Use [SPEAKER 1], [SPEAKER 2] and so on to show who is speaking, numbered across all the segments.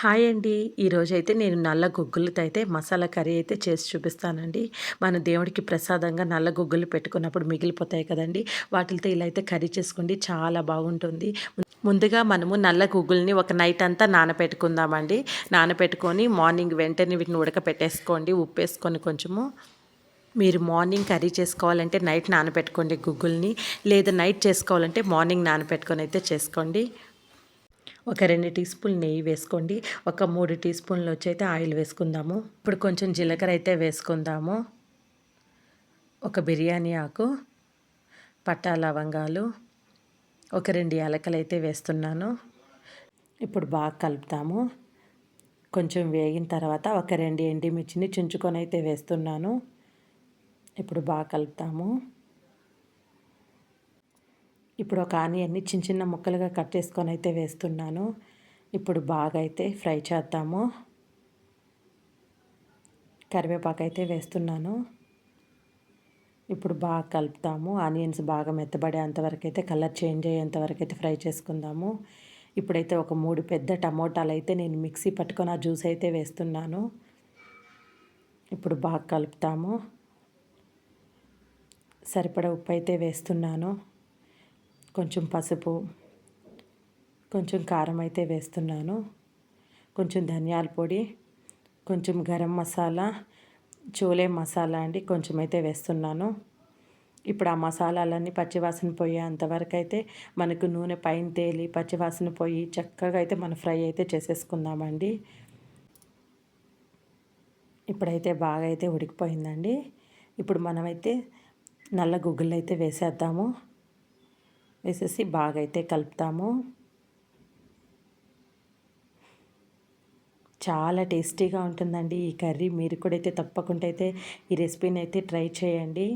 [SPEAKER 1] Hi అండి. ఈరోజు అయితే నేను నల్ల గుగ్గులతో అయితే మసాలా కర్రీ అయితే చేసి చూపిస్తానండి. మన దేవుడికి ప్రసాదంగా నల్ల గుగ్గులు పెట్టుకున్నప్పుడు మిగిలిపోతాయి కదండి. వాటితో ఇలా అయితే కర్రీ చేసుకోండి. చాలా బాగుంటుంది. ముందుగా మనము నల్ల గుగ్గుల్ని ఒక నైట్ అంతా నానబెట్టుకుందామండి నానబెట్టుకొని మార్నింగ్ వెంటనే వీటిని ఉడకపెట్టేసుకోండి. ఉప్పు వేసుకొని కొంచెము. మీరు మార్నింగ్ కర్రీ చేసుకోవాలంటే నైట్ నానబెట్టుకోండి గుగ్గుల్ని. లేదా నైట్ చేసుకోవాలంటే మార్నింగ్ నానబెట్టుకొని అయితే చేసుకోండి. ఒక రెండు టీ స్పూన్ నెయ్యి వేసుకోండి. ఒక మూడు టీ స్పూన్లు వచ్చి అయితే ఆయిల్ వేసుకుందాము. ఇప్పుడు కొంచెం జీలకర్ర అయితే వేసుకుందాము. ఒక బిర్యానీ ఆకు పట్టా లవంగాలు ఒక రెండు యాలకలు అయితే వేస్తున్నాను. ఇప్పుడు బాగా కలుపుతాము. కొంచెం వేగిన తర్వాత ఒక రెండు ఎండిమిర్చిని చుంచుకొని అయితే వేస్తున్నాను. ఇప్పుడు బాగా కలుపుతాము. ఇప్పుడు ఒక ఆనియన్ని చిన్న చిన్న ముక్కలుగా కట్ చేసుకొని అయితే వేస్తున్నాను. ఇప్పుడు బాగా అయితే ఫ్రై చేద్దాము. కరివేపాకు అయితే వేస్తున్నాను. ఇప్పుడు బాగా కలుపుతాము. ఆనియన్స్ బాగా మెత్తబడేంతవరకు అయితే కలర్ చేంజ్ అయ్యేంతవరకు అయితే ఫ్రై చేసుకుందాము. ఇప్పుడైతే ఒక మూడు పెద్ద టమోటాలు అయితే నేను మిక్సీ పట్టుకొని ఆ జ్యూస్ అయితే వేస్తున్నాను. ఇప్పుడు బాగా కలుపుతాము. సరిపడ ఉప్పు అయితే వేస్తున్నాను. కొంచెం పసుపు కొంచెం కారం అయితే వేస్తున్నాను. కొంచెం ధనియాల పొడి కొంచెం గరం మసాలా చోలే మసాలా అండి కొంచెం అయితే వేస్తున్నాను. ఇప్పుడు ఆ మసాలాలన్నీ పచ్చివాసన పోయేంతవరకు అయితే మనకు నూనె పైన తేలి పచ్చివాసన పోయి చక్కగా అయితే మన ఫ్రై అయితే చేసేసుకుందామండి. ఇప్పుడైతే బాగా అయితే ఉడికిపోయిందండి. ఇప్పుడు మనమైతే నల్ల గుగ్గులు అయితే వేసేద్దాము. వేసేసి బాగా అయితే కలుపుతాము. చాలా టేస్టీగా ఉంటుందండి ఈ కర్రీ. మీరు కూడా అయితే తప్పకుండా అయితే ఈ రెసిపీని అయితే ట్రై చేయండి.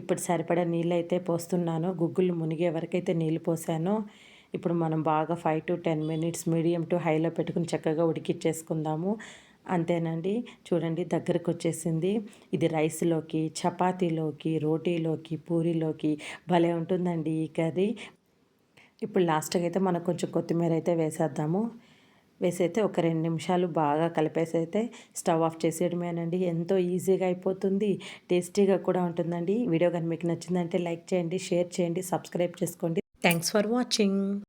[SPEAKER 1] ఇప్పుడు సరిపడా నీళ్ళు అయితే పోస్తున్నాను. గుగ్గులు మునిగే వరకు అయితే నీళ్ళు పోసాను. ఇప్పుడు మనం బాగా five to ten minutes medium to హైలో పెట్టుకుని చక్కగా ఉడికిచ్చేసుకుందాము. అంతేనండి. చూడండి దగ్గరకు వచ్చేసింది ఇది రైస్లోకి చపాతీలోకి రోటీలోకి పూరీలోకి భలే ఉంటుందండి ఈ కర్రీ. ఇప్పుడు లాస్ట్కి అయితే మనం కొంచెం కొత్తిమీర అయితే వేసేద్దాము. వేసి అయితే ఒక రెండు నిమిషాలు బాగా కలిపేసి అయితే స్టవ్ ఆఫ్ చేసేయడమేనండి. ఎంతో ఈజీగా అయిపోతుంది టేస్టీగా కూడా ఉంటుందండి. వీడియో కానీ మీకు నచ్చిందంటే లైక్ చేయండి షేర్ చేయండి సబ్స్క్రైబ్ చేసుకోండి. Thanks for watching.